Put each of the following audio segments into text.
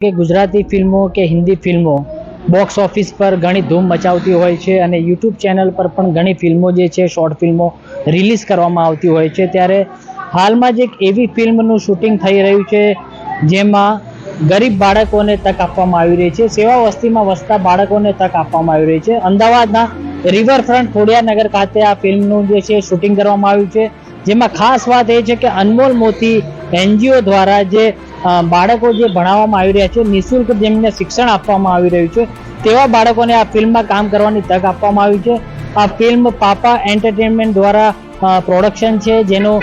કે ગુજરાતી ફિલ્મો કે હિન્દી ફિલ્મો બોક્સ ઓફિસ પર ઘણી ધૂમ મચાવતી હોય છે અને યુટ્યુબ ચેનલ પર પણ ઘણી ફિલ્મો જે છે શોર્ટ ફિલ્મો રિલીઝ કરવામાં આવતી હોય છે. ત્યારે હાલમાં જ એક એવી ફિલ્મનું શૂટિંગ થઈ રહ્યું છે, જેમાં ગરીબ બાળકોને તક આપવામાં આવી રહી છે, સેવા વસ્તીમાં વસતા બાળકોને તક આપવામાં આવી રહી છે. અમદાવાદના રિવરફ્રન્ટ ખોડિયાનગર ખાતે આ ફિલ્મનું જે છે શૂટિંગ કરવામાં આવ્યું છે. જેમાં ખાસ વાત એ છે કે અનમોલ મોતી એનજીઓ દ્વારા જે બાળકો જે ભણાવવામાં આવી રહ્યા છે, નિઃશુલ્ક જેમને શિક્ષણ આપવામાં આવી રહ્યું છે, તેવા બાળકોને આ ફિલ્મમાં કામ કરવાની તક આપવામાં આવી છે. આ ફિલ્મ પાપા એન્ટરટેનમેન્ટ દ્વારા પ્રોડક્શન છે, જેનું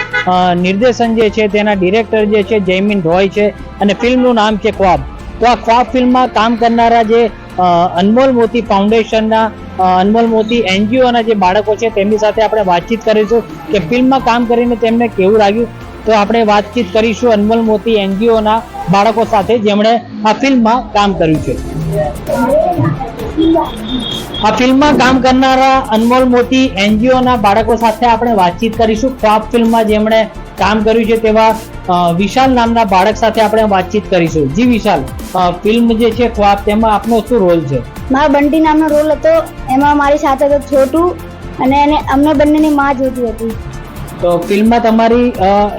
નિર્દેશન જે છે, તેના ડિરેક્ટર જે છે, જયમીન રોય છે, અને ફિલ્મનું નામ છે ખ્વાબ. તો આ ખ્વાબ ફિલ્મમાં કામ કરનારા જે અનમોલ મોતી ફાઉન્ડેશનના અનમોલ મોતી એનજીઓના જે બાળકો છે, તેમની સાથે આપણે વાતચીત કરીશું કે ફિલ્મમાં કામ કરીને તેમને કેવું લાગ્યું તો આપણે વાતચીત કરીશું અનમોલ મોતી એનજીઓના બાળકો સાથે, જેમણે આ ફિલ્મમાં કામ કર્યું છે. આ ફિલ્મમાં કામ કરનારા અનમોલ મોતી એનજીઓના બાળકો સાથે આપણે વાતચીત કરીશું. ખ્વાબ ફિલ્મમાં જેમણે કામ કર્યું છે તેવા વિશાલ નામના બાળક સાથે આપણે વાતચીત કરીશું. જી વિશાલ ફિલ્મ જે છે ખ્વાબ તેમાં આપનો શું રોલ છે? મારો બંટી નામનો રોલ હતો. એમાં મારી સાથે હતો છોટું અને એને અમને બંનેની માં જોતી હતી. તો ફિલ્મમાં તમારી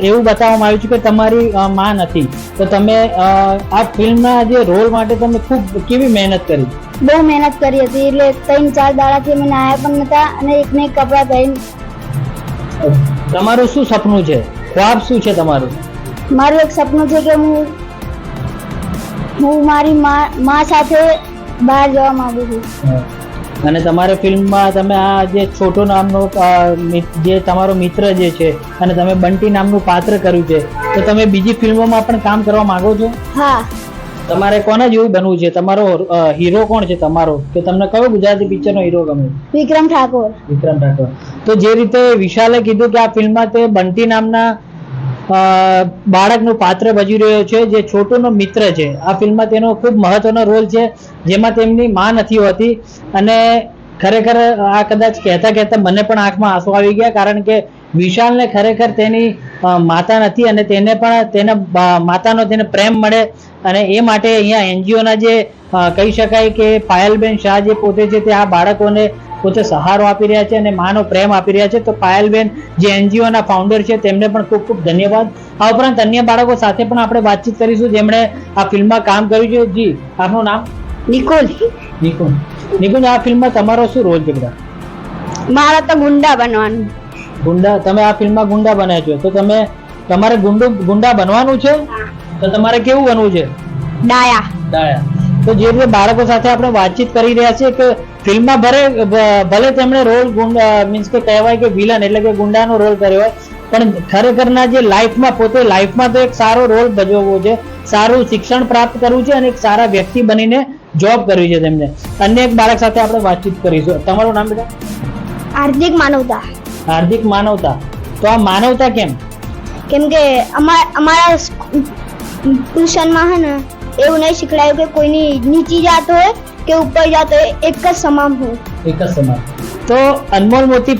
એવું બતાવવામાં આવ્યું છે કે તમારી માં નથી. તો તમે આ ફિલ્મના જે રોલ માટે તમે ખૂબ કેવી મહેનત કરી? બહુ મહેનત કરી હતી એટલે ત્રણ ચાર દાડાથી અમે નાયા પણ નતા અને એકને એક કપડાં પહેરી તમારું શું સપનું છે? ખ્વાબ શું છે તમારું? મારું એક સપનું છે કે હું હું મારી માં માં સાથે બહાર જવા માંગુ છું. અને તમારે ફિલ્મમાં તમે આ જે છોટો નામનો જે તમારો મિત્ર જે છે અને તમે બંટી નામનું પાત્ર કર્યું છે તો તમે બીજી ફિલ્મોમાં પણ કામ કરવા માંગો છો? હા. તમારે કોના જેવું બનવું છે? તમારો હીરો કોણ છે તમારો? કે તમને કયો ગુજરાતી પિક્ચરનો હીરો ગમે? વિક્રમ ઠાકોર. વિક્રમ ઠાકોર. તો જે રીતે વિશાલે કીધું કે આ ફિલ્મમાં તે બંટી નામના બાળકનું પાત્ર ભજવી રહ્યો છે, જે છોટુનો મિત્ર છે. આ ફિલ્મમાં તેનો ખૂબ મહત્વનો રોલ છે, જેમાં તેમની માં નથી હોતી. અને ખરેખર આ કદાચ કહેતા કહેતા મને પણ આંખમાં આંસુ આવી ગયા, કારણ કે વિશાલને ખરેખર તેની માતા નથી અને તેને પણ તેના માતાનો તેને પ્રેમ મળે. અને એ માટે અહીંયા એનજીઓના જે કહી શકાય કે પાયલબેન શાહ જે પોતે છે તે આ બાળકોને પોતે સહારો આપી રહ્યા છે અને માનો પ્રેમ આપી રહ્યા છે. તો પાયલબેન જે એનજીઓના ફાઉન્ડર છે તેમને પણ ખૂબ ખૂબ ધન્યવાદ. આ ઉપરાંત અન્ય બાળકો સાથે પણ આપણે વાતચીત કરીશું. જેમણે આ ફિલ્મમાં કામ કર્યું છે. જી આપનું નામ? નિકુંજ નિકુંજ. નિકુંજ આ ફિલ્મમાં તમારો શું રોલ છે બધા? મારા તો ગુંડા બનવાનું. ગુંડા તમે આ ફિલ્મમાં ગુંડા બન્યા છો. તો તમે તમારે ગુંડું ગુંડા બનવાનું છે? તો તમારે કેવું બનવું છે? ડાયા. ડાયા. તો જે રીતે બાળકો સાથે આપણે વાતચીત કરી રહ્યા છીએ કે ફિલ્મમાં ભલે ભલે તેમણે રોલ મીન્સ કે કહેવાય કે વિલન એટલે કે ગુંડાનો રોલ કર્યો હોય પણ ખરેખરના જે લાઈફમાં પોતે લાઈફમાં તો એક સારો રોલ ભજવવો છે સારું શિક્ષણ પ્રાપ્ત કરવું છે અને એક સારા વ્યક્તિ બનીને જોબ કરવી છે તેમને. અન્ય એક બાળક સાથે આપણે વાતચીત કરીશું. તમારું નામ બેટા? હાર્દિક માનવતા. હાર્દિક માનવતા. તો આ માનવતા કેમ? કેમ કે અમારા ટ્યુશનમાં હે ને એવું નહીં શીખડાયું કે કોઈની નીચી જાત હોય કે ઉપર જાત હોય એક જ સમાન હોય એક જ સમાન તો અનમોલ મોતી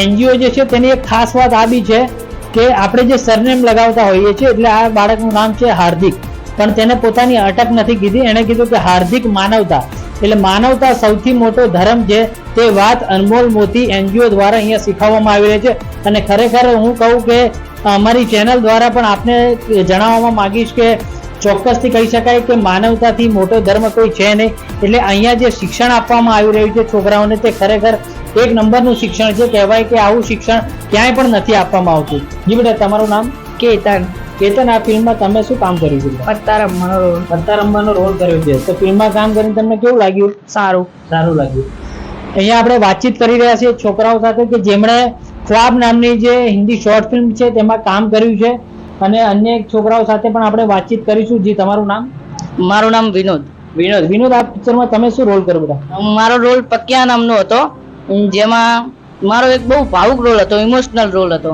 એનજીઓ જે છે તેની એક ખાસ વાત આ બી છે કે આપણે જે સરનેમ લગાવતા હોઈએ છીએ એટલે આ બાળકનું નામ છે હાર્દિક. પણ તેને પોતાની અટક નથી કીધી. એણે કીધું કે હાર્દિક માનવતા. એટલે માનવતા સૌથી મોટો ધર્મ છે તે વાત અનમોલ મોતી એનજીઓ દ્વારા અહીંયા શીખવવામાં આવી રહી છે. અને ખરેખર હું કહું કે અમારી ચેનલ દ્વારા પણ આપને જણાવવામાં માંગીશ કે ચોક્કસથી કહી શકાય કે માનવતાથી મોટો ધર્મ કોઈ છે નહીં. એટલે અહીંયા જે શિક્ષણ આપવામાં આવી રહ્યું છે છોકરાઓને તે ખરેખર એક નંબરનું શિક્ષણ છે. કહેવાય કે આવું શિક્ષણ ક્યાંય પણ નથી આપવામાં આવતું. જી બેટા તમારું નામ? કેતન. કેતન આ ફિલ્મમાં તમે શું કામ કર્યું છે? પત્તારમ્માનો રોલ. પત્તારમ્માનો રોલ કર્યો છે. તો ફિલ્મમાં કામ કરીને તમને કેવું લાગ્યું? સારું. સારું લાગ્યું. અહીંયા આપણે વાતચીત કરી રહ્યા છીએ છોકરાઓ સાથે કે જેમણે ખ્વાબ નામની જે હિન્દી શોર્ટ ફિલ્મ છે તેમાં કામ કર્યું છે. અને અન્ય એક છોકરાઓ સાથે પણ આપણે વાતચીત કરીશું. જી તમારું નામ? મારું નામ વિનોદ. વિનોદ. વિનોદ આ પિક્ચરમાં તમે શું રોલ કર્યો બેટા મારો રોલ પક્યા નામનો હતો. જેમાં મારો એક બહુ ભાવુક રોલ હતો ઇમોશનલ રોલ હતો.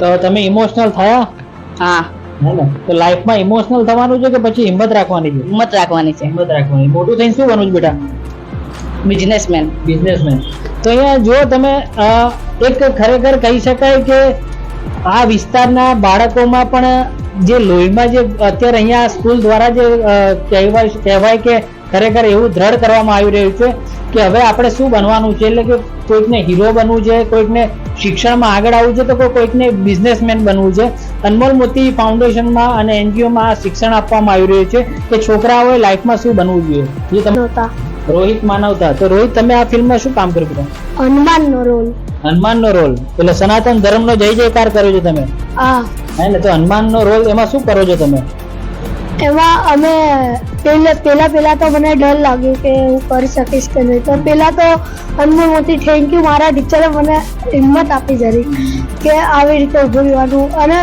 તો તમે ઇમોશનલ થયા? હા. હે તો લાઈફમાં ઇમોશનલ થવાનું છે કે પછી હિંમત રાખવાની છે? હિંમત રાખવાની છે. હિંમત રાખવાની. મોટું થઈને શું બનવું છે બેટા? બિઝનેસમેન બિઝનેસમેન તો અહીંયા જો તમે એક ખરેખર કહી શકાય કે આ વિસ્તારના બાળકોમાં પણ જે લોહીમાં જે અત્યારે અહીંયા સ્કૂલ દ્વારા જે કહેવાય કહેવાય કે ખરેખર એવું દ્રઢ કરવામાં આવી રહ્યું છે કે હવે આપણે શું બનવાનું છે? એટલે કે કોઈકને હીરો બનવું છે કોઈકને શિક્ષણમાં આગળ આવવું છે તો કોઈકને બિઝનેસમેન બનવું છે. અનમોલ મોતી ફાઉન્ડેશનમાં અને એનજીઓમાં આ શિક્ષણ આપવામાં આવી રહ્યું છે કે છોકરાઓએ લાઈફમાં શું બનવું જોઈએ? જે તમે રોહિત માનવતા. તો રોહિત તમે આ ફિલ્મમાં શું કામ કર્યું હનુમાનનો રોલ હનુમાનનો રોલ. એટલે સનાતન ધર્મનો જય જયકાર કર્યો છો તમે. આ હે ને તો હનુમાનનો રોલ એમાં શું કરો છો તમે? એમાં અમે પહેલા પહેલા પહેલા તો મને ડર લાગ્યો કે હું કરી શકીશ કે નહીં. તો પહેલા તો હનુમાન મોતી થેન્ક યુ મારા ટીચરે મને હિંમત આપી જરી કે આવી રીતે ઊભું રહેવાનું. અને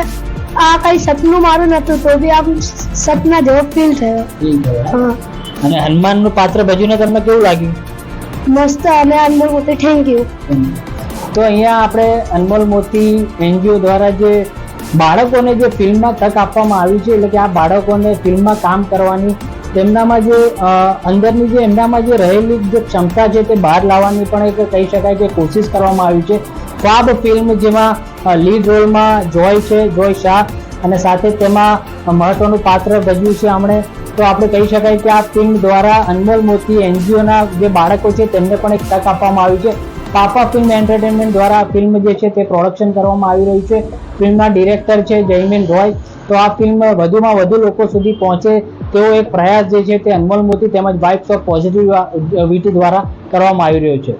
આ કઈ સપનું મારું નતું તો બી આમ સપના જેવો ફીલ થયો. હા. અને હનુમાનનું પાત્ર ભજવીને તમને કેવું લાગ્યું? મસ્ત અને અંદર મોતી થેન્ક યુ તો અહીંયા આપણે અનમોલ મોતી, એનજીઓ દ્વારા જે બાળકોને જે ફિલ્મમાં તક આપવામાં આવી છે, એટલે કે આ બાળકોને ફિલ્મમાં કામ કરવાની, તેમનામાં જે અંદરની જે, એમનામાં જે રહેલી જે ક્ષમતા છે તે બહાર લાવવાની પણ એક કહી શકાય કે કોશિશ કરવામાં આવી છે. ખ્વાબ ફિલ્મ જેમાં લીડ રોલમાં જોય છે, જોય શાહ, અને સાથે તેમાં મહત્વનું પાત્ર ભજવ્યું છે હમણે તો આપણે કહી શકાય કે આ ફિલ્મ દ્વારા અનમોલ મોતી, એનજીઓના જે બાળકો છે તેમને પણ એક તક આપવામાં આવી છે. પાપા ફિલ્મ એન્ટરટેનમેન્ટ દ્વારા ફિલ્મ જે છે તે પ્રોડક્શન કરવામાં આવી રહ્યું છે. ફિલ્મના ડિરેક્ટર છે જયમીન રોય તો આ ફિલ્મ વધુમાં વધુ લોકો સુધી પહોંચે તેવો એક પ્રયાસ જે છે તે અનમોલ મોતી તેમજ વાઇબ્સ ઓફ પોઝિટિવ વિટી દ્વારા કરવામાં આવી રહ્યો છે.